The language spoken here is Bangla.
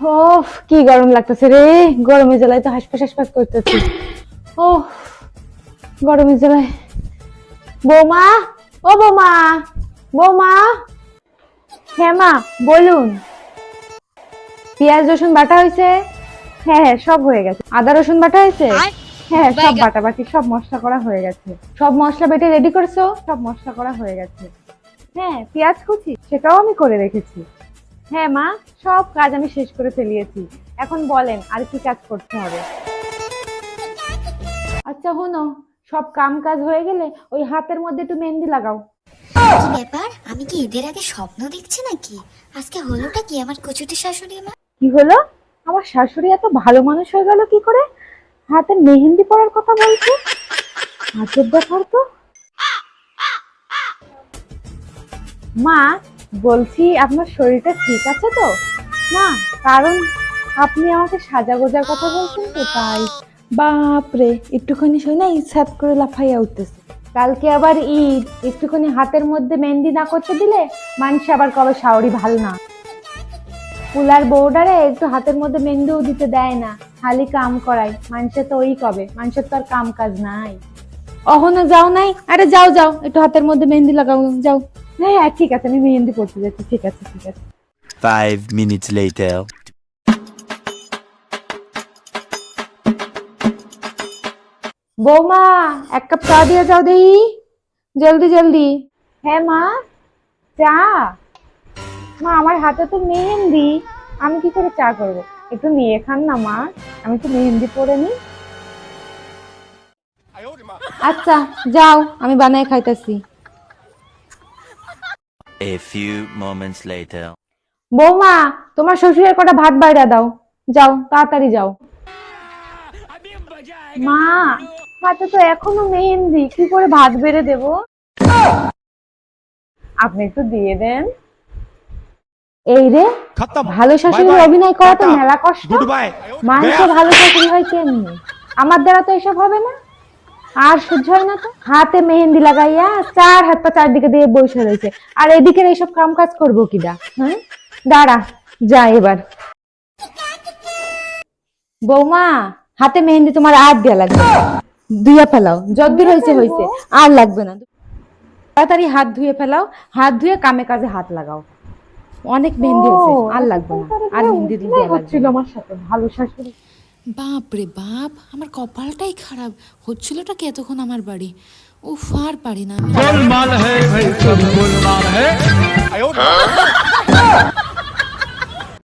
ওফ কি গরম লাগতেছে রে। গরমে জ্বালায় তো হাসপাস হাসপাস করতেছি। ও গরমে জ্বালায়। বৌমা ও বৌমা বৌমা। হ্যাঁ মা বলুন। পেঁয়াজ রসুন বাটা হয়েছে? হ্যাঁ হ্যাঁ সব হয়ে গেছে। আদা রসুন বাটা হয়েছে? হ্যাঁ সব বাটা বাটি সব মশলা করা হয়ে গেছে। সব মশলা বেটে রেডি করছ? সব মশলা করা হয়ে গেছে। হ্যাঁ পেঁয়াজ কুচি সেটাও আমি করে রেখেছি। হ্যাঁ মা সব কাজ আমি শেষ করে ফেলিয়েছি। এখন বলেন আর কি কাজ করতে হবে? আচ্ছা হনো সব কাম কাজ হয়ে গেলে ওই হাতের মধ্যে একটু মেহেন্দি লাগাও। কি ব্যাপার? আমি কি ঈদের আগে স্বপ্ন দেখছি নাকি? আজকে হলোটা কি আমার কচুটি শাশুড়ি আমার কি হলো? আমার শাশুড়ি এত ভালো মানুষ হয়ে গেল কি করে? হাতে মেহেন্দি পরার কথা বলছে? হাতের দেখার তো? মা বলছি আপনার শরীরটা ঠিক আছে তো? না কারণ আপনি আমাকে সাজা গোজার কথা বলছেন তো তাই। বাপরে একটুখানি শুনে ইচ্ছাত করে লাফাইয়া উঠতেছে। কালকে আবার ঈদ একটুখানি হাতের মধ্যে মেহেন্দি না করতে দিলে মানুষ আবার কবে শাওরি ভালো না। পুলার বউডারে একটু হাতের মধ্যে মেহেন্দিও দিতে দেয় না খালি কাম করায়। মানুষের তো ওই কবে মানুষের তো আর কাম কাজ নাই। অহনো যাও নাই আরে যাও যাও একটু হাতের মধ্যে মেহেন্দি লাগাও যাও। হ্যাঁ হ্যাঁ ঠিক আছে আমি মেহেন্দি পড়তে যাচ্ছি ঠিক আছে ঠিক আছে। Five minutes later. বৌমা এক কাপ চা দিয়ে যাও দেহি জলদি জলদি। হ্যাঁ মা চা। মা আমার হাতে তো মেহেন্দি। আমি কি করে চা করব? একটু নিয়ে খান না মা। আমি তো মেহেন্দি পরে নি। আচ্ছা যাও আমি বানাই খাইতেছি। A few moments later. বৌমা তোমার শ্বশুরের কটা ভাত বাইরা দাও। যাও তাড়াতাড়ি যাও। মা হাতে তো এখনও মেহেন্দি। কি করে ভাত বেড়ে দেব? আপনি একটু দিয়ে দেন। এই রে ভালো শাশুড়ির অভিনয় করা তো মেলা কষ্ট। মানুষও ভালো শাশুড়ি হয় কেমনি? আমার দ্বারা তো এসব হবে না? আর সহ্য হয় না তো। হাতে মেহেন্দি লাগাইয়া চার হাত পা চারদিকে দিয়ে বসে রয়েছে। আর এদিকে এইসব কাম কাজ করব কিডা হ্যাঁ দাঁড়া, যা এবার। বৌমা, হাতে মেহেন্দি তোমার আর দেয়া লাগবে ধুয়ে ফেলাও যদ্দূর হয়েছে হয়েছে। আর লাগবে না। তাড়াতাড়ি হাত ধুয়ে ফেলাও, হাত ধুয়ে কামে কাজে হাত লাগাও। অনেক মেহেন্দি হয়েছে, আর লাগবে না। আর মেহেন্দি দিতে হচ্ছিল আমার সাথে, ভালো শাশুড়ি। বাপ রে বাপ আমার কপালটাই খারাপ। হচ্ছিলটা কি এতক্ষণ আমার বাড়ি? ও ফার পারি না।